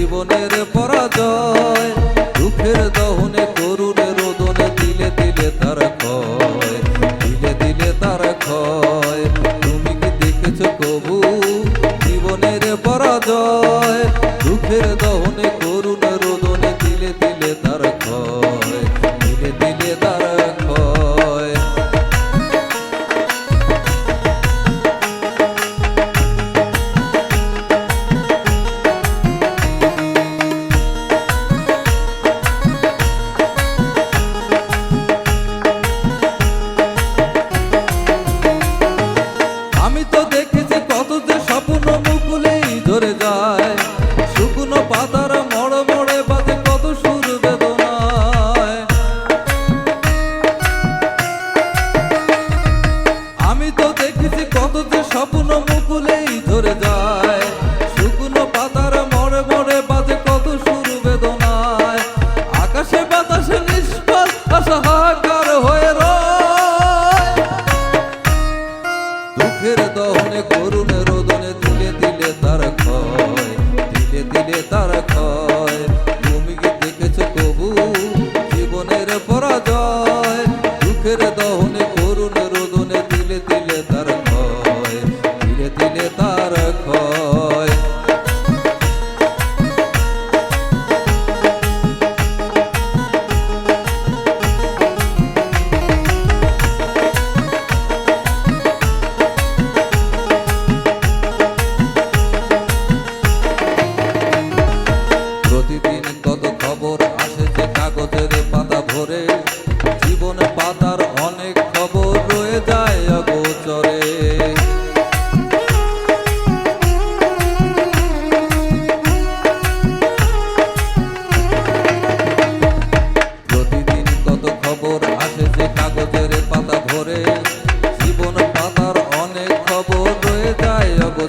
জীবনের পরাজয়, দুঃখের দহনে করুণ রোদনে দিলে দিলে তার ক্ষয় দিলে দিলে তার ক্ষয়। তুমি কি দেখেছ কবু? জীবনের পরাজয়। দুঃখের দহনে, করুণ রোদনে দিলে দিলে তার ক্ষয় দিলে দিলে তার ক্ষয়। তুমি কি দেখেছ কবু? জীবনের পরাজয়।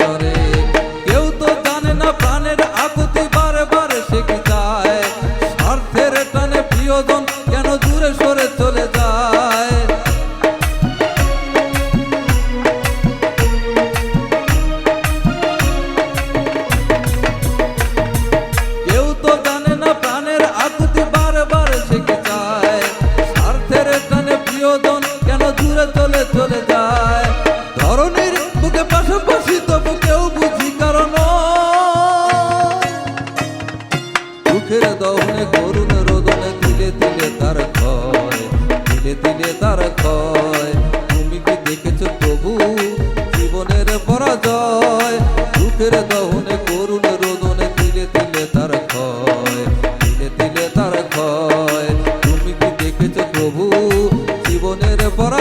যায়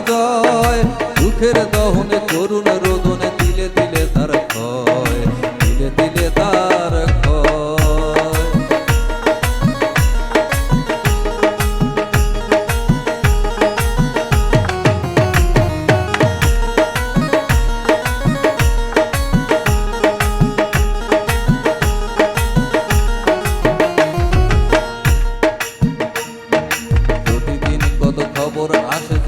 জীবনের দুঃখের দহনে করুণ রোদনে দিলে দিলে তার ক্ষয় দিলে দিলে তার খবর আসে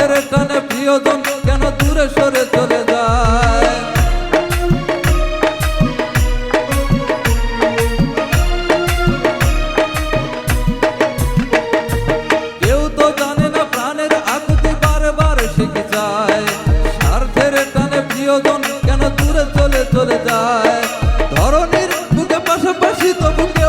স্বার্থের টানে প্রিয়জন কেন দূরে সরে চলে যায়? কেন দূরে চলে চলে যায়? ধরনের বুকে পাশাপাশি তবু